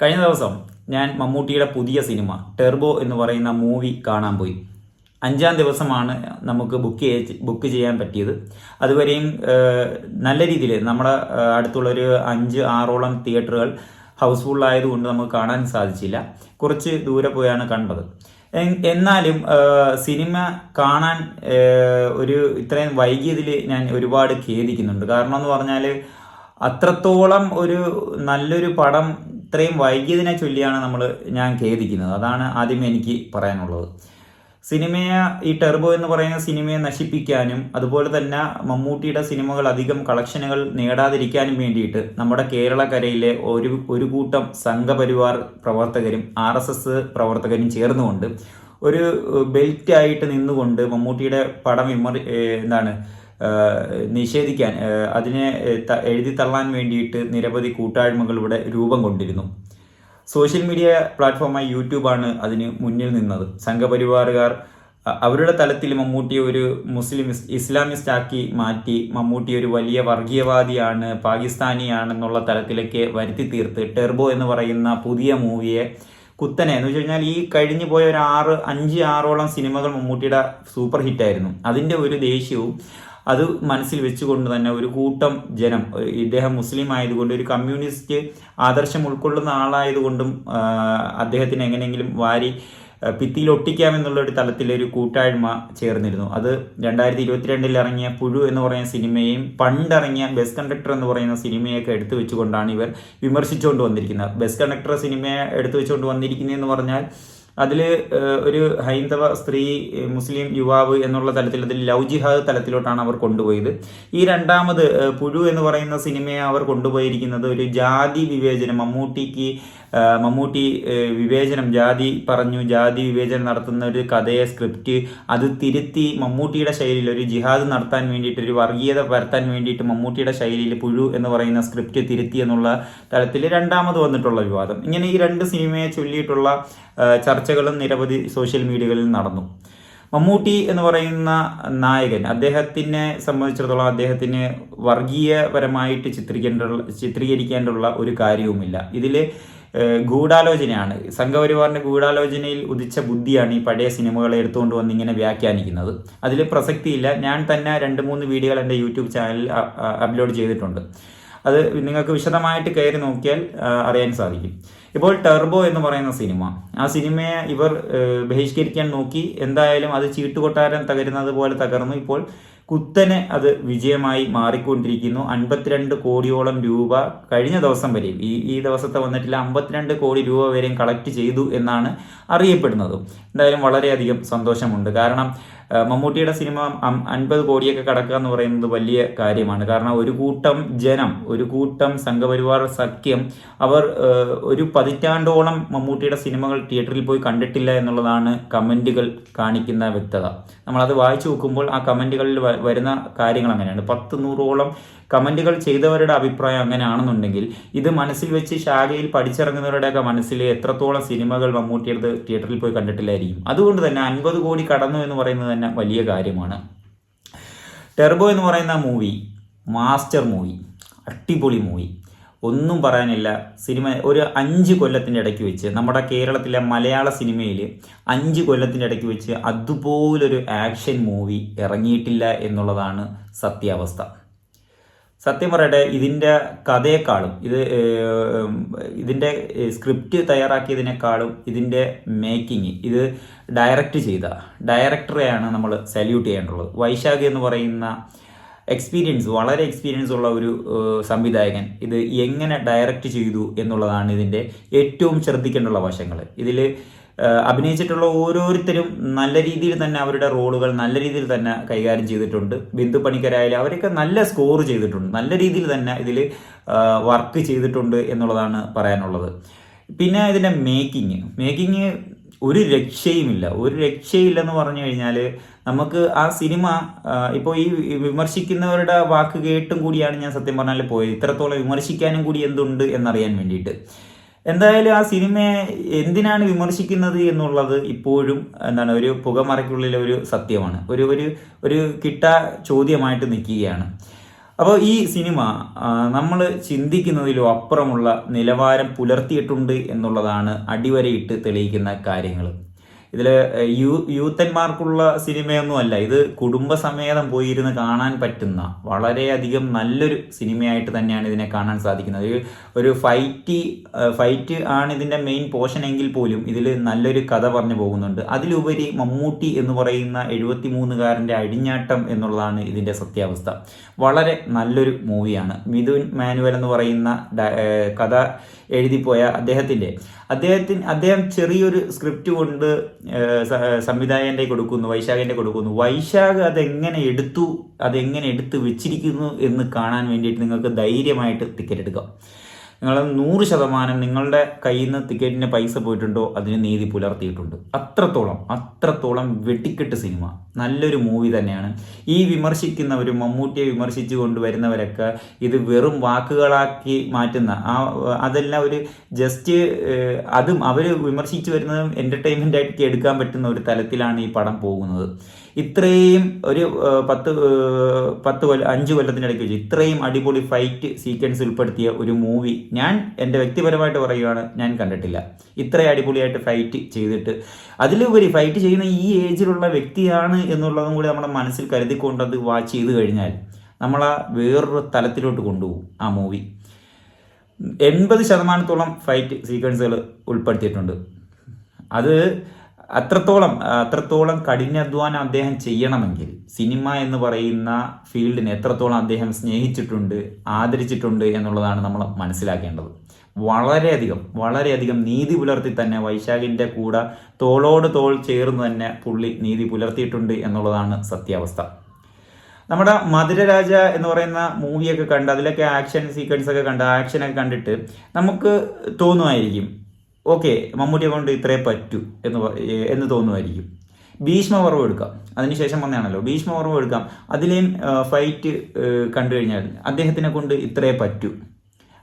കഴിഞ്ഞ ദിവസം ഞാൻ മമ്മൂട്ടിയുടെ പുതിയ സിനിമ ടെർബോ എന്ന് പറയുന്ന മൂവി കാണാൻ പോയി. അഞ്ചാം ദിവസമാണ് നമുക്ക് ബുക്ക് ബുക്ക് ചെയ്യാൻ പറ്റിയത്. അതുവരെയും നല്ല രീതിയിൽ നമ്മുടെ അടുത്തുള്ള അടുത്തുള്ളൊരു അഞ്ച് ആറോളം തിയേറ്ററുകൾ ഹൗസ്ഫുൾ ആയതുകൊണ്ട് നമുക്ക് കാണാൻ സാധിച്ചില്ല. കുറച്ച് ദൂരെ പോയാണ് കണ്ടത്. എന്നാലും സിനിമ കാണാൻ ഒരു ഇത്രയും വൈകിയതിൽ ഞാൻ ഒരുപാട് ഖേദിക്കുന്നുണ്ട്. കാരണം എന്ന് പറഞ്ഞാൽ അത്രത്തോളം ഒരു നല്ലൊരു പടം ഇത്രയും വൈകിയതിനെ ചൊല്ലിയാണ് നമ്മൾ ഞാൻ ഖേദിക്കുന്നത്. അതാണ് ആദ്യം എനിക്ക് പറയാനുള്ളത്. സിനിമയെ ഈ ടെർബോ എന്ന് പറയുന്ന സിനിമയെ നശിപ്പിക്കാനും അതുപോലെ തന്നെ മമ്മൂട്ടിയുടെ സിനിമകൾ അധികം കളക്ഷനുകൾ നേടാതിരിക്കാനും വേണ്ടിയിട്ട് നമ്മുടെ കേരളക്കരയിലെ ഒരു ഒരു കൂട്ടം സംഘപരിവാർ പ്രവർത്തകരും ആർ എസ് എസ് പ്രവർത്തകരും ചേർന്നുകൊണ്ട് ഒരു ബെൽറ്റായിട്ട് നിന്നുകൊണ്ട് മമ്മൂട്ടിയുടെ പടം വിമർ എന്താണ് നിഷേധിക്കാൻ അതിനെ എഴുതി തള്ളാൻ വേണ്ടിയിട്ട് നിരവധി കൂട്ടായ്മകൾ ഇവിടെ രൂപം കൊണ്ടിരുന്നു. സോഷ്യൽ മീഡിയ പ്ലാറ്റ്ഫോമായ യൂട്യൂബാണ് അതിന് മുന്നിൽ നിന്നത്. സംഘപരിവാറുകാർ അവരുടെ തലത്തിൽ മമ്മൂട്ടിയെ ഒരു മുസ്ലിം ഇസ്ലാമിസ്റ്റ് ആക്കി മാറ്റി മമ്മൂട്ടി ഒരു വലിയ വർഗീയവാദിയാണ് പാകിസ്ഥാനിയാണെന്നുള്ള തലത്തിലേക്ക് വരുത്തി തീർത്ത്. ടെർബോ എന്ന് പറയുന്ന പുതിയ മൂവിയെ കുത്തനെ എന്ന് വെച്ച് കഴിഞ്ഞാൽ ഈ കഴിഞ്ഞു പോയ ഒരു ആറ് അഞ്ച് ആറോളം സിനിമകൾ മമ്മൂട്ടിയുടെ സൂപ്പർ ഹിറ്റായിരുന്നു. അതിന്റെ ഒരു ദേഷ്യവും അത് മനസ്സിൽ വെച്ചുകൊണ്ട് തന്നെ ഒരു കൂട്ടം ജനം ഇദ്ദേഹം മുസ്ലിം ആയതുകൊണ്ട് ഒരു കമ്മ്യൂണിസ്റ്റ് ആദർശം ഉൾക്കൊള്ളുന്ന ആളായതുകൊണ്ടും അദ്ദേഹത്തിന് എങ്ങനെയെങ്കിലും വാരി ഭിത്തിയിൽ ഒട്ടിക്കാമെന്നുള്ള ഒരു തലത്തിൽ ഒരു കൂട്ടായ്മ ചേർന്നിരുന്നു. അത് രണ്ടായിരത്തി ഇരുപത്തിരണ്ടിൽ ഇറങ്ങിയ പുഴു എന്ന് പറയുന്ന സിനിമയും പണ്ടിറങ്ങിയ ബസ് കണ്ടക്ടർ എന്ന് പറയുന്ന സിനിമയൊക്കെ എടുത്തു വെച്ചുകൊണ്ടാണ് ഇവർ വിമർശിച്ചുകൊണ്ട് വന്നിരിക്കുന്നത്. ബസ് കണ്ടക്ടർ സിനിമയെ എടുത്തു വെച്ചുകൊണ്ട് വന്നിരിക്കുന്നതെന്ന് പറഞ്ഞാൽ അതിൽ ഒരു ഹൈന്ദവ സ്ത്രീ മുസ്ലിം യുവാവ് എന്നുള്ള തലത്തിൽ അതിൽ ലവ് ജിഹാദ് തലത്തിലോട്ടാണ് അവർ കൊണ്ടുപോയത്. ഈ രണ്ടാമത് പുഴു എന്ന് പറയുന്ന സിനിമയെ അവർ കൊണ്ടുപോയിരിക്കുന്നത് ഒരു ജാതി വിവേചനം മമ്മൂട്ടിക്ക് മമ്മൂട്ടി വിവേചനം ജാതി പറഞ്ഞു ജാതി വിവേചനം നടത്തുന്ന ഒരു കഥയെ സ്ക്രിപ്റ്റ് അത് തിരുത്തി മമ്മൂട്ടിയുടെ ശൈലിയിൽ ഒരു ജിഹാദ് നടത്താൻ വേണ്ടിയിട്ട് ഒരു വർഗീയത വരുത്താൻ വേണ്ടിയിട്ട് മമ്മൂട്ടിയുടെ ശൈലിയിൽ പുഴു എന്ന് പറയുന്ന സ്ക്രിപ്റ്റ് തിരുത്തി എന്നുള്ള തലത്തിൽ രണ്ടാമത് വന്നിട്ടുള്ള വിവാദം. ഇങ്ങനെ ഈ രണ്ട് സിനിമയെ ചൊല്ലിയിട്ടുള്ള ചർച്ചകളും നിരവധി സോഷ്യൽ മീഡിയകളിൽ നടന്നു. മമ്മൂട്ടി എന്ന് പറയുന്ന നായകൻ അദ്ദേഹത്തിനെ സംബന്ധിച്ചിടത്തോളം അദ്ദേഹത്തിന് വർഗീയപരമായിട്ട് ചിത്രീകരിക്കേണ്ട ചിത്രീകരിക്കേണ്ടുള്ള ഒരു കാര്യവുമില്ല. ഇതിൽ ഗൂഢാലോചനയാണ്. സംഘപരിവാറിന്റെ ഗൂഢാലോചനയിൽ ഉദിച്ച ബുദ്ധിയാണ് ഈ പഴയ സിനിമകളെ എടുത്തുകൊണ്ട് വന്ന് ഇങ്ങനെ വ്യാഖ്യാനിക്കുന്നത്. അതിൽ പ്രസക്തിയില്ല. ഞാൻ തന്നെ രണ്ട് മൂന്ന് വീഡിയോകൾ എന്റെ യൂട്യൂബ് ചാനലിൽ അപ്ലോഡ് ചെയ്തിട്ടുണ്ട്. അത് നിങ്ങൾക്ക് വിശദമായിട്ട് കയറി നോക്കിയാൽ അറിയാൻ സാധിക്കും. ഇപ്പോൾ ടെർബോ എന്ന് പറയുന്ന സിനിമ. ആ സിനിമയെ ഇവർ ബഹിഷ്കരിക്കാൻ നോക്കി. എന്തായാലും അത് ചീട്ടുകൊട്ടാരം തകരുന്നത് പോലെ തകർന്നു. ഇപ്പോൾ കുത്തനെ അത് വിജയമായി മാറിക്കൊണ്ടിരിക്കുന്നു. അൻപത്തിരണ്ട് കോടിയോളം രൂപ കഴിഞ്ഞ ദിവസം വരെയും ഈ ഈ ദിവസത്തെ വന്നിട്ടില്ല അമ്പത്തിരണ്ട് കോടി രൂപ വരെയും കളക്ട് ചെയ്തു എന്നാണ് അറിയപ്പെടുന്നത്. എന്തായാലും വളരെയധികം സന്തോഷമുണ്ട്. കാരണം മമ്മൂട്ടിയുടെ സിനിമ അൻപത് കോടിയൊക്കെ കടക്കുക എന്ന് പറയുന്നത് വലിയ കാര്യമാണ്. കാരണം ഒരു കൂട്ടം ജനം ഒരു കൂട്ടം സംഘപരിവാർ സഖ്യം അവർ ഒരു പതിറ്റാണ്ടോളം മമ്മൂട്ടിയുടെ സിനിമകൾ തിയേറ്ററിൽ പോയി കണ്ടിട്ടില്ല എന്നുള്ളതാണ് കമന്റുകൾ കാണിക്കുന്ന വ്യക്തത. നമ്മളത് വായിച്ചു നോക്കുമ്പോൾ ആ കമന്റുകളിൽ വരുന്ന കാര്യങ്ങൾ അങ്ങനെയാണ്. പത്ത് നൂറോളം കമന്റുകൾ ചെയ്തവരുടെ അഭിപ്രായം അങ്ങനെയാണെന്നുണ്ടെങ്കിൽ ഇത് മനസ്സിൽ വെച്ച് ശാഖയിൽ പഠിച്ചിറങ്ങുന്നവരുടെയൊക്കെ മനസ്സിൽ എത്രത്തോളം സിനിമകൾ മമ്മൂട്ടിയുടെ തിയേറ്ററിൽ പോയി കണ്ടിട്ടില്ലായിരിക്കും. അതുകൊണ്ട് തന്നെ അൻപത് കോടി കടന്നു എന്ന് പറയുന്നത് തന്നെ വലിയ കാര്യമാണ്. ടെർബോ എന്ന് പറയുന്ന മൂവി മാസ്റ്റർ മൂവി അടിപൊളി മൂവി. ഒന്നും പറയാനില്ല. സിനിമ ഒരു അഞ്ച് കൊല്ലത്തിന്റെ ഇടയ്ക്ക് വെച്ച് നമ്മുടെ കേരളത്തിലെ മലയാള സിനിമയിൽ അഞ്ച് കൊല്ലത്തിന്റെ ഇടയ്ക്ക് വെച്ച് അതുപോലൊരു ആക്ഷൻ മൂവി ഇറങ്ങിയിട്ടില്ല എന്നുള്ളതാണ് സത്യാവസ്ഥ. സത്യം പറയട്ടെ ഇതിന്റെ കഥയെക്കാളും ഇത് ഇതിന്റെ സ്ക്രിപ്റ്റ് തയ്യാറാക്കിയതിനേക്കാളും ഇതിന്റെ മേക്കിംഗ് ഇത് ഡയറക്റ്റ് ചെയ്ത ഡയറക്ടറെയാണ് നമ്മൾ സല്യൂട്ട് ചെയ്യേണ്ടുള്ളത് വൈശാഖ് എന്ന് പറയുന്ന എക്സ്പീരിയൻസ് വളരെ എക്സ്പീരിയൻസ് ഉള്ള ഒരു സംവിധായകൻ ഇത് എങ്ങനെ ഡയറക്റ്റ് ചെയ്തു എന്നുള്ളതാണ് ഇതിന്റെ ഏറ്റവും ശ്രദ്ധിക്കേണ്ടുള്ള വശങ്ങൾ ഇതിൽ അഭിനയിച്ചിട്ടുള്ള ഓരോരുത്തരും നല്ല രീതിയിൽ തന്നെ അവരുടെ റോളുകൾ നല്ല രീതിയിൽ തന്നെ കൈകാര്യം ചെയ്തിട്ടുണ്ട്. ബിന്ദു പണിക്കരായാലും അവരൊക്കെ നല്ല സ്കോർ ചെയ്തിട്ടുണ്ട്. നല്ല രീതിയിൽ തന്നെ ഇതിൽ വർക്ക് ചെയ്തിട്ടുണ്ട് എന്നുള്ളതാണ് പറയാനുള്ളത്. പിന്നെ ഇതിന്റെ മേക്കിങ് മേക്കിങ് ഒരു രക്ഷയുമില്ല. ഒരു രക്ഷയില്ലെന്ന് പറഞ്ഞു കഴിഞ്ഞാൽ നമുക്ക് ആ സിനിമ ഇപ്പോൾ ഈ വിമർശിക്കുന്നവരുടെ വാക്ക് കേട്ടും കൂടിയാണ് ഞാൻ സത്യം പറഞ്ഞാൽ പോയത്. ഇത്രത്തോളം വിമർശിക്കാനും കൂടി എന്തുണ്ട് എന്നറിയാൻ വേണ്ടിയിട്ട്. എന്തായാലും ആ സിനിമയെ എന്തിനാണ് വിമർശിക്കുന്നത് എന്നുള്ളത് ഇപ്പോഴും എന്താണ് ഒരു പുകമറയ്ക്കുള്ളിലെ ഒരു സത്യമാണ്. ഒരു ഒരു ഒരു കിട്ട ചോദ്യമായിട്ട് നിൽക്കുകയാണ്. അപ്പോൾ ഈ സിനിമ നമ്മൾ ചിന്തിക്കുന്നതിലും അപ്പുറമുള്ള നിലവാരം പുലർത്തിയിട്ടുണ്ട് എന്നുള്ളതാണ് അടിവരയിട്ട് തെളിയിക്കുന്ന കാര്യങ്ങൾ. ഇതിൽ യൂ യൂത്തന്മാർക്കുള്ള സിനിമയൊന്നും അല്ല ഇത് കുടുംബസമേതം പോയിരുന്ന് കാണാൻ പറ്റുന്ന വളരെയധികം നല്ലൊരു സിനിമയായിട്ട് തന്നെയാണ് ഇതിനെ കാണാൻ സാധിക്കുന്നത്. ഒരു- ഫൈറ്റ് ഫൈറ്റ് ആണ് ഇതിന്റെ മെയിൻ പോർഷൻ പോലും ഇതിൽ നല്ലൊരു കഥ പറഞ്ഞു പോകുന്നുണ്ട്. അതിലുപരി മമ്മൂട്ടി എന്ന് പറയുന്ന എഴുപത്തി മൂന്നുകാരന്റെ അടിഞ്ഞാട്ടം എന്നുള്ളതാണ് ഇതിന്റെ സത്യാവസ്ഥ. വളരെ നല്ലൊരു മൂവിയാണ്. മിഥുൻ മാനുവൽ എന്ന് പറയുന്ന കഥ എഴുതിപ്പോയ അദ്ദേഹത്തിന്റെ അദ്ദേഹത്തിന് അദ്ദേഹം ചെറിയൊരു സ്ക്രിപ്റ്റ് കൊണ്ട് സംവിധായകന്റെ കൊടുക്കുന്നു വൈശാഖന്റെ കൊടുക്കുന്നു. വൈശാഖ് അതെങ്ങനെ എടുത്തു അതെങ്ങനെ എടുത്ത് വെച്ചിരിക്കുന്നു എന്ന് കാണാൻ വേണ്ടിയിട്ട് നിങ്ങൾക്ക് ധൈര്യമായിട്ട് ടിക്കറ്റ് എടുക്കാം. നിങ്ങൾ നൂറ് ശതമാനം നിങ്ങളുടെ കയ്യിൽ നിന്ന് ടിക്കറ്റിന് പൈസ പോയിട്ടുണ്ടോ അതിന് നീതി പുലർത്തിയിട്ടുണ്ട്. അത്രത്തോളം അത്രത്തോളം വെട്ടിക്കെട്ട് സിനിമ. നല്ലൊരു മൂവി തന്നെയാണ്. ഈ വിമർശിക്കുന്നവരും മമ്മൂട്ടിയെ വിമർശിച്ചു കൊണ്ടുവരുന്നവരൊക്കെ ഇത് വെറും വാക്കുകളാക്കി മാറ്റുന്ന ആ അതെല്ലാം ഒരു ജസ്റ്റ് അതും അവർ വിമർശിച്ചു വരുന്നതും എന്റർടൈൻമെന്റ് ആയിട്ട് എടുക്കാൻ പറ്റുന്ന ഒരു തലത്തിലാണ് ഈ പടം പോകുന്നത്. ഇത്രയും ഒരു പത്ത് പത്ത് കൊല്ലം അഞ്ച് കൊല്ലത്തിനിടയ്ക്ക് വെച്ച് ഇത്രയും അടിപൊളി ഫൈറ്റ് സീക്വൻസ് ഉൾപ്പെടുത്തിയ ഒരു മൂവി ഞാൻ എന്റെ വ്യക്തിപരമായിട്ട് പറയുകയാണ് ഞാൻ കണ്ടിട്ടില്ല. ഇത്രയും അടിപൊളിയായിട്ട് ഫൈറ്റ് ചെയ്തിട്ട്. അതിലുപരി ഫൈറ്റ് ചെയ്യുന്ന ഈ ഏജിലുള്ള വ്യക്തിയാണ് എന്നുള്ളതും കൂടി നമ്മുടെ മനസ്സിൽ കരുതിക്കൊണ്ട് അത് വാച്ച് ചെയ്ത് കഴിഞ്ഞാൽ നമ്മൾ ആ വേറൊരു തലത്തിലോട്ട് കൊണ്ടുപോകും ആ മൂവി എൺപത് ശതമാനത്തോളം ഫൈറ്റ് സീക്വൻസുകൾ ഉൾപ്പെടുത്തിയിട്ടുണ്ട്. അത് അത്രത്തോളം അത്രത്തോളം കഠിനാധ്വാനം അദ്ദേഹം ചെയ്യണമെങ്കിൽ സിനിമ എന്ന് പറയുന്ന ഫീൽഡിനെ എത്രത്തോളം അദ്ദേഹം സ്നേഹിച്ചിട്ടുണ്ട് ആദരിച്ചിട്ടുണ്ട് എന്നുള്ളതാണ് നമ്മൾ മനസ്സിലാക്കേണ്ടത്. വളരെയധികം വളരെയധികം നീതി പുലർത്തി തന്നെ വൈശാഖിന്റെ കൂടെ തോളോട് തോൾ ചേർന്ന് തന്നെ പുള്ളി നീതി പുലർത്തിയിട്ടുണ്ട് എന്നുള്ളതാണ് സത്യാവസ്ഥ. നമ്മുടെ മധുരരാജ എന്ന് പറയുന്ന മൂവിയൊക്കെ കണ്ട് അതിലൊക്കെ ആക്ഷൻ സീക്വൻസ് ഒക്കെ കണ്ട് ആക്ഷനൊക്കെ കണ്ടിട്ട് നമുക്ക് തോന്നുമായിരിക്കും ഓക്കെ മമ്മൂട്ടിയെ കൊണ്ട് ഇത്രേ പറ്റൂ എന്ന് എന്ന് തോന്നുമായിരിക്കും. ഭീഷ്മപർവം എടുക്കാം. അതിനുശേഷം വന്നതാണല്ലോ. ഭീഷ്മപർവം എടുക്കാം. അതിലെയും ഫൈറ്റ് കണ്ടു കഴിഞ്ഞാൽ അദ്ദേഹത്തിനെ കൊണ്ട് ഇത്രേ പറ്റൂ.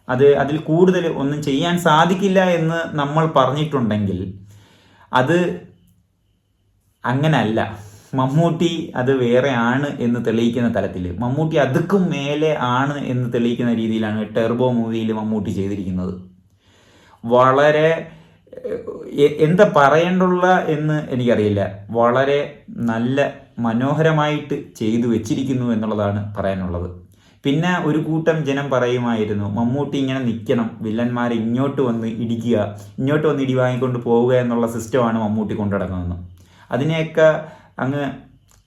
അത് അതിൽ കൂടുതൽ ഒന്നും ചെയ്യാൻ സാധിക്കില്ല എന്ന് നമ്മൾ പറഞ്ഞിട്ടുണ്ടെങ്കിൽ അത് അങ്ങനല്ല. മമ്മൂട്ടി അത് വേറെ ആണ് എന്ന് തെളിയിക്കുന്ന തലത്തിൽ. മമ്മൂട്ടി അതുക്കും മേലെ ആണ് എന്ന് തെളിയിക്കുന്ന രീതിയിലാണ് ടെർബോ മൂവിയിൽ മമ്മൂട്ടി ചെയ്തിരിക്കുന്നത്. വളരെ എന്താ പറയേണ്ടുള്ള എന്ന് എനിക്കറിയില്ല. വളരെ നല്ല മനോഹരമായിട്ട് ചെയ്തു വെച്ചിരിക്കുന്നു എന്നുള്ളതാണ് പറയാനുള്ളത്. പിന്നെ ഒരു കൂട്ടം ജനം പറയുമായിരുന്നു മമ്മൂട്ടി ഇങ്ങനെ നിൽക്കണം വില്ലന്മാരെ ഇങ്ങോട്ട് വന്ന് ഇടിക്കുക ഇങ്ങോട്ട് വന്ന് ഇടി വാങ്ങിക്കൊണ്ട് പോവുക എന്നുള്ള സിസ്റ്റമാണ് മമ്മൂട്ടി കൊണ്ടുനടക്കുന്നതെന്ന് അതിനെയൊക്കെ അങ്ങ്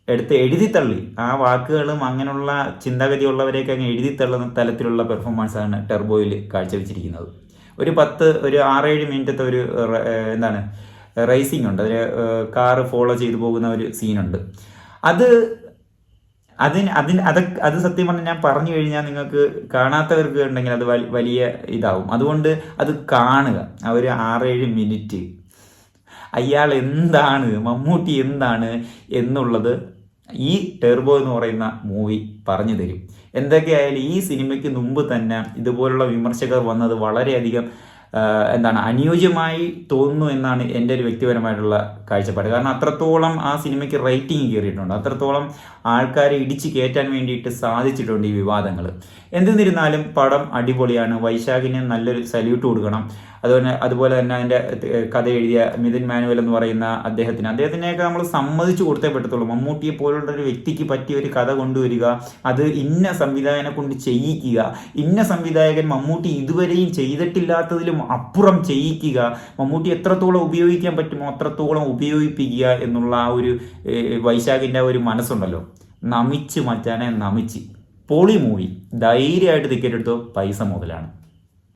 എടുത്ത് എഴുതിത്തള്ളി. ആ വാക്കുകളും അങ്ങനെയുള്ള ചിന്താഗതി ചിന്താഗതിയുള്ളവരെയൊക്കെ അങ്ങ് എഴുതിത്തള്ളുന്ന തലത്തിലുള്ള പെർഫോമൻസാണ് ടെർബോയിൽ കാഴ്ചവെച്ചിരിക്കുന്നത്. ഒരു പത്ത് ഒരു ആറേഴ് മിനിറ്റത്തെ ഒരു എന്താണ് റേസിംഗ് ഉണ്ട്. അതിൽ കാറ് ഫോളോ ചെയ്തു പോകുന്ന ഒരു സീനുണ്ട്. അത് അതിന് അതിന് അത് അത് സത്യം പറഞ്ഞാൽ ഞാൻ പറഞ്ഞു കഴിഞ്ഞാൽ നിങ്ങൾക്ക് കാണാത്തവർക്ക് ഉണ്ടെങ്കിൽ അത് വലിയ ഇതാവും. അതുകൊണ്ട് അത് കാണുക. ആ ഒരു ആറേഴ് മിനിറ്റ്. അയാൾ എന്താണ് മമ്മൂട്ടി എന്താണ് എന്നുള്ളത് ഈ ടെർബോ എന്ന് പറയുന്ന മൂവി പറഞ്ഞു തരും. എന്തൊക്കെയായാലും ഈ സിനിമയ്ക്ക് മുമ്പ് തന്നെ ഇതുപോലുള്ള വിമർശകർ വന്നത് വളരെയധികം എന്താണ് അനുയോജ്യമായി തോന്നുന്നു എന്നാണ് എന്റെ ഒരു വ്യക്തിപരമായിട്ടുള്ള കാഴ്ചപ്പാട്. കാരണം അത്രത്തോളം ആ സിനിമയ്ക്ക് റേറ്റിംഗ് കയറിയിട്ടുണ്ട്. അത്രത്തോളം ആൾക്കാരെ ഇടിച്ചു കയറ്റാൻ വേണ്ടിയിട്ട് സാധിച്ചിട്ടുണ്ട് ഈ വിവാദങ്ങൾ എന്തിരുന്നാലും പടം അടിപൊളിയാണ്. വൈശാഖിന് നല്ലൊരു സല്യൂട്ട് കൊടുക്കണം. അതുപോലെ അതുപോലെ തന്നെ അതിന്റെ കഥ എഴുതിയ മിഥുൻ മാനുവൽ എന്ന് പറയുന്ന അദ്ദേഹത്തിന്. അദ്ദേഹത്തിനെയൊക്കെ നമ്മൾ സമ്മതിച്ചു കൊടുത്തേ പറ്റത്തുള്ളൂ. മമ്മൂട്ടിയെ പോലുള്ള ഒരു വ്യക്തിക്ക് പറ്റിയ ഒരു കഥ കൊണ്ടുവരിക അത് ഇന്ന സംവിധായകനെ കൊണ്ട് ചെയ്യിക്കുക ഇന്ന സംവിധായകൻ മമ്മൂട്ടി ഇതുവരെയും ചെയ്തിട്ടില്ലാത്തതിലും അപ്പുറം ചെയ്യിക്കുക മമ്മൂട്ടി എത്രത്തോളം ഉപയോഗിക്കാൻ പറ്റുമോ അത്രത്തോളം ഉപയോഗിപ്പിക്കുക എന്നുള്ള ആ ഒരു വൈശാഖിന്റെ ഒരു മനസ്സുണ്ടല്ലോ. നമിച്ച് മച്ചാനെ നമിച്ച്. പൊളി മൂവി. ധൈര്യമായിട്ട് ടിക്കറ്റ് എടുത്തോ. പൈസ മുതലാണ്.